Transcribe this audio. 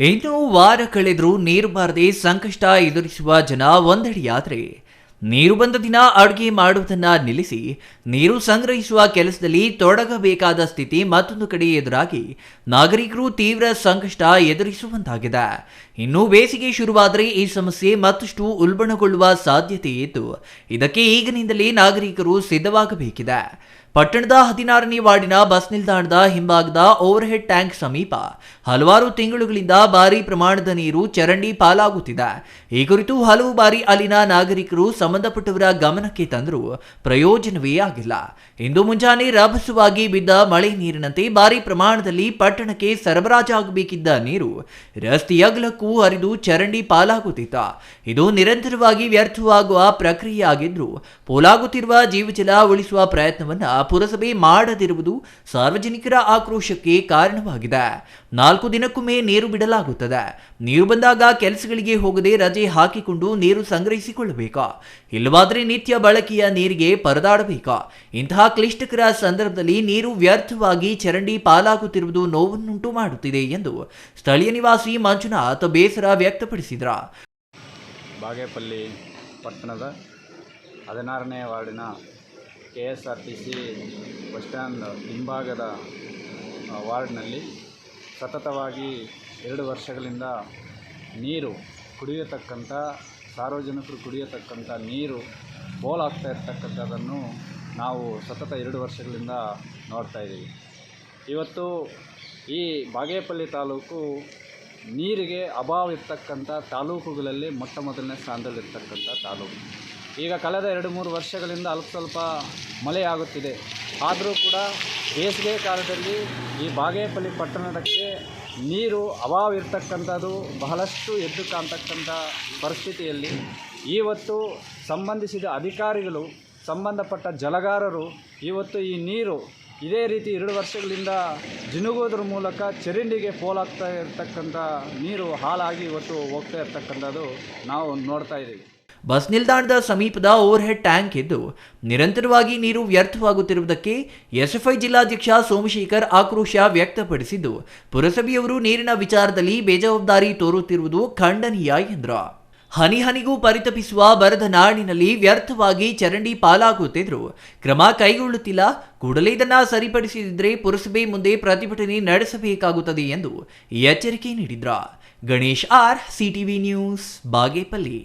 ಇನ್ನು ವಾರ ಕಳೆದರೂ ನೀರು ಬಾರದೆ ಸಂಕಷ್ಟ ಎದುರಿಸುವ ಜನ ಒಂದೆಡೆಯಾದರೆ ನೀರು ಬಂದ ದಿನ ಅಡುಗೆ ಮಾಡುವುದನ್ನು ನಿಲ್ಲಿಸಿ, ನೀರು ಸಂಗ್ರಹಿಸುವ ಕೆಲಸದಲ್ಲಿ ತೊಡಗಬೇಕಾದ ಸ್ಥಿತಿ ಮತ್ತೊಂದು ಕಡೆ ಎದುರಾಗಿ ನಾಗರಿಕರು ತೀವ್ರ ಸಂಕಷ್ಟ ಎದುರಿಸುವಂತಾಗಿದೆ. ಇನ್ನು ಬೇಸಿಗೆ ಶುರುವಾದರೆ ಈ ಸಮಸ್ಯೆ ಮತ್ತಷ್ಟು ಉಲ್ಬಣಗೊಳ್ಳುವ ಸಾಧ್ಯತೆ ಇದ್ದು, ಇದಕ್ಕೆ ಈಗಿನಿಂದಲೇ ನಾಗರಿಕರು ಸಿದ್ಧವಾಗಬೇಕಿದೆ. ಪಟ್ಟಣದ ಹದಿನಾರನೇ ವಾರ್ಡಿನ ಬಸ್ ನಿಲ್ದಾಣದ ಹಿಂಭಾಗದ ಓವರ್ಹೆಡ್ ಟ್ಯಾಂಕ್ ಸಮೀಪ ಹಲವಾರು ತಿಂಗಳುಗಳಿಂದ ಭಾರಿ ಪ್ರಮಾಣದ ನೀರು ಚರಂಡಿ ಪಾಲಾಗುತ್ತಿದೆ. ಈ ಕುರಿತು ಹಲವು ಬಾರಿ ಅಲ್ಲಿನ ನಾಗರಿಕರು ಸಂಬಂಧಪಟ್ಟವರ ಗಮನಕ್ಕೆ ತಂದರೂ ಪ್ರಯೋಜನವೇ ಆಗಿಲ್ಲ. ಇಂದು ಮುಂಜಾನೆ ರಭಸವಾಗಿ ಬಿದ್ದ ಮಳೆ ನೀರಿನಂತೆ ಭಾರಿ ಪ್ರಮಾಣದಲ್ಲಿ ಪಟ್ಟಣಕ್ಕೆ ಸರಬರಾಜಾಗಬೇಕಿದ್ದ ನೀರು ರಸ್ತೆಯಗಲಕ್ಕೂ ಹರಿದು ಚರಂಡಿ ಪಾಲಾಗುತ್ತಿತ್ತ. ಇದು ನಿರಂತರವಾಗಿ ವ್ಯರ್ಥವಾಗುವ ಪ್ರಕ್ರಿಯೆಯಾಗಿದ್ದರೂ ಪೋಲಾಗುತ್ತಿರುವ ಜೀವಜಲ ಉಳಿಸುವ ಪ್ರಯತ್ನವನ್ನ ಪುರಸಭೆ ಮಾಡದಿರುವುದು ಸಾರ್ವಜನಿಕರ ಆಕ್ರೋಶಕ್ಕೆ ಕಾರಣವಾಗಿದೆ. ನಾಲ್ಕು ದಿನಕ್ಕೊಮ್ಮೆ ನೀರು ಬಿಡಲಾಗುತ್ತದೆ. ನೀರು ಬಂದಾಗ ಕೆಲಸಗಳಿಗೆ ಹೋಗದೆ ರಜೆ ಹಾಕಿಕೊಂಡು ನೀರು ಸಂಗ್ರಹಿಸಿಕೊಳ್ಳಬೇಕಾ. ಇಲ್ಲವಾದರೆ ನಿತ್ಯ ಬಳಕೆಯ ನೀರಿಗೆ ಪರದಾಡಬೇಕಾ. ಇಂತಹ ಕ್ಲಿಷ್ಟಕರ ಸಂದರ್ಭದಲ್ಲಿ ನೀರು ವ್ಯರ್ಥವಾಗಿ ಚರಂಡಿ ಪಾಲಾಗುತ್ತಿರುವುದು ನೋವನ್ನುಂಟು ಮಾಡುತ್ತಿದೆ ಎಂದು ಸ್ಥಳೀಯ ನಿವಾಸಿ ಮಂಜುನಾಥ್ ಬೇಸರ ವ್ಯಕ್ತಪಡಿಸಿದ್ರ. ಬಾಗೇಪಲ್ಲಿ ಪಟ್ಟಣದ ಹದಿನಾರನೇ ವಾರ್ಡಿನ K S R T C bus stand ಹಿಂಭಾಗದ ವಾರ್ಡ್ನಲ್ಲಿ ಸತತವಾಗಿ ಎರಡು ವರ್ಷಗಳಿಂದ ನೀರು ಕುಡಿಯತಕ್ಕಂಥ ಸಾರ್ವಜನಿಕರು ಕುಡಿಯತಕ್ಕಂಥ ನೀರು ಪೋಲಾಗ್ತಾ ಇರ್ತಕ್ಕಂಥದ್ದನ್ನು ನಾವು ಸತತ ಎರಡು ವರ್ಷಗಳಿಂದ ನೋಡ್ತಾ ಇದ್ದೀವಿ. ಇವತ್ತು ಈ ಬಾಗೇಪಲ್ಲಿ ತಾಲೂಕು ನೀರಿಗೆ ಅಭಾವ ಇರ್ತಕ್ಕಂಥ ತಾಲೂಕುಗಳಲ್ಲಿ ಮೊಟ್ಟ ಮೊದಲನೇ ಸ್ಥಾನದಲ್ಲಿರ್ತಕ್ಕಂಥ ತಾಲೂಕು. ಈಗ ಕಳೆದ ಎರಡು ಮೂರು ವರ್ಷಗಳಿಂದ ಅಲ್ಪ ಸ್ವಲ್ಪ ಮಳೆಯಾಗುತ್ತಿದೆ ಆದರೂ ಕೂಡ ಬೇಸಿಗೆ ಕಾಲದಲ್ಲಿ ಈ ಬಾಗೇಪಲ್ಲಿ ಪಟ್ಟಣಕ್ಕೆ ನೀರು ಅಭಾವ ಇರ್ತಕ್ಕಂಥದ್ದು, ಬಹಳಷ್ಟು ಎದ್ದು ಕಾಣ್ತಕ್ಕಂಥ ಪರಿಸ್ಥಿತಿಯಲ್ಲಿ ಇವತ್ತು ಸಂಬಂಧಿಸಿದ ಅಧಿಕಾರಿಗಳು, ಸಂಬಂಧಪಟ್ಟ ಜಲಗಾರರು ಇವತ್ತು ಈ ನೀರು ಇದೇ ರೀತಿ ಎರಡು ವರ್ಷಗಳಿಂದ ಜಿನುಗೋದ್ರ ಮೂಲಕ ಚರಂಡಿಗೆ ಪೋಲಾಗ್ತಾ ಇರತಕ್ಕಂಥ ನೀರು ಹಾಳಾಗಿ ಇವತ್ತು ಹೋಗ್ತಾ ಇರ್ತಕ್ಕಂಥದ್ದು ನಾವು ನೋಡ್ತಾ ಇದ್ದೀವಿ. ಬಸ್ ನಿಲ್ದಾಣದ ಸಮೀಪದ ಓವರ್ ಹೆಡ್ ಟ್ಯಾಂಕ್ ಇದ್ದು, ನಿರಂತರವಾಗಿ ನೀರು ವ್ಯರ್ಥವಾಗುತ್ತಿರುವುದಕ್ಕೆ ಎಸ್ಎಫ್ಐ ಜಿಲ್ಲಾಧ್ಯಕ್ಷ ಸೋಮಶೇಖರ್ ಆಕ್ರೋಶ ವ್ಯಕ್ತಪಡಿಸಿದ್ದು, ಪುರಸಭೆಯವರು ನೀರಿನ ವಿಚಾರದಲ್ಲಿ ಬೇಜವಾಬ್ದಾರಿ ತೋರುತ್ತಿರುವುದು ಖಂಡನೀಯ ಎಂದರು. ಹನಿ ಹನಿಗೂ ಪರಿತಪಿಸುವ ಬರದ ನಾಡಿನಲ್ಲಿ ವ್ಯರ್ಥವಾಗಿ ಚರಂಡಿ ಪಾಲಾಗುತ್ತಿದ್ರು ಕ್ರಮ ಕೈಗೊಳ್ಳುತ್ತಿಲ್ಲ, ಕೂಡಲೇ ಇದನ್ನ ಸರಿಪಡಿಸಿದ್ರೆ ಪುರಸಭೆ ಮುಂದೆ ಪ್ರತಿಭಟನೆ ನಡೆಸಬೇಕಾಗುತ್ತದೆ ಎಂದು ಎಚ್ಚರಿಕೆ ನೀಡಿದ್ರ. Ganesh R, CTV news, Bagepalli.